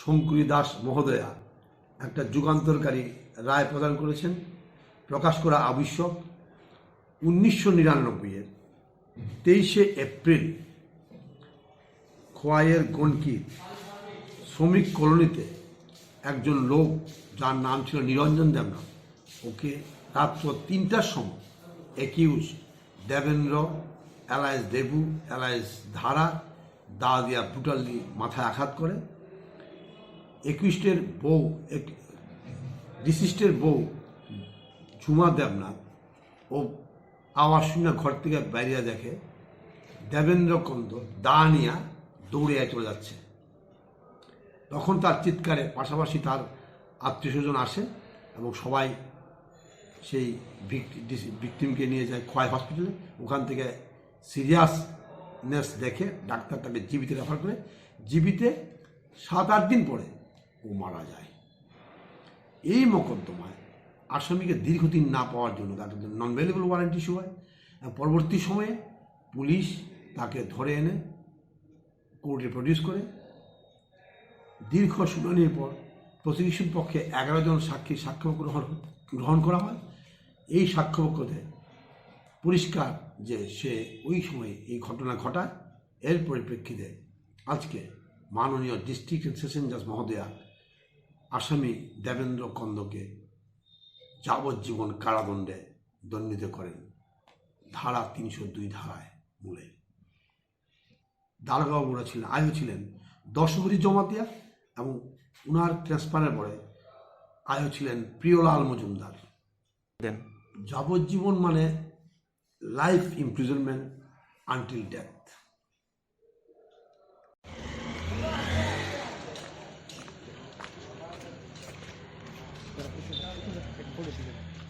শঙ্কুরি দাস মহোদয়া একটা যুগান্তরকারী রায় প্রদান করেছেন, প্রকাশ করা আবশ্যক। উনিশশো নিরানব্বইয়ের তেইশে এপ্রিল খোয়াইয়ের গণকির শ্রমিক কলোনিতে একজন লোক যার নাম ছিল নিরঞ্জন দেবনাথ, ওকে রাত্র তিনটার সময় accused Debendra alliance Debu alliance ধারা দা দিয়া ব্রুটালি মাথায় আঘাত করে। একুইস্টের বউ ডিসিস্টের বউ, ঝুমা দেবনাথ, ও আওয়াজ শুনে ঘর থেকে বেরিয়ে দেখে, দেবেন্দ্র কন্দ দা নিয়া দৌড়ে চলে যাচ্ছে। তখন তার চিৎকারে পাশাপাশি তার আত্মীয় স্বজন আসে এবং সবাই সেই ভিকটিমকে নিয়ে যায় খোয়াই হসপিটালে। ওখান থেকে সিরিয়াসনেস দেখে ডাক্তার তাকে জীবিতে রেফার করে। জীবিতে সাত আট দিন পরে ও মারা যায়। এই মোকদ্দমায় আসামিকে দীর্ঘদিন না পাওয়ার জন্য তাকে নন ভেলেবল ওয়ারেন্ট ইস্যু হয়। পরবর্তী সময়ে পুলিশ তাকে ধরে এনে কোর্টে প্রডিউস করে। দীর্ঘ শুনানির পর প্রসিকিউশন পক্ষে এগারো জন সাক্ষী সাক্ষ্য গ্রহণ গ্রহণ করা হয়। এই সাক্ষ্যপক্ষতে পরিষ্কার যে সে ওই সময় এই ঘটনা ঘটায়। এর পরিপ্রেক্ষিতে আজকে মাননীয় ডিস্ট্রিক্ট সেশন জাজ মহোদয়া আসামি দেবেন্দ্র কন্দকে যাবজ্জীবন কারাদণ্ডে দণ্ডিত করেন। ধারা তিনশো দুই ধারায় মূলে। দারোগাবুরা ছিলেন আয়ু ছিলেন দশভরি জমাতিয়া এবং উনার ট্রান্সফারের পরে আয়ু ছিলেন প্রিয়লাল মজুমদার। দেন। যাবজ্জীবন মানে লাইফ ইমপ্রিজনমেন্ট আনটিল ডেথ। যারা প্রশাসন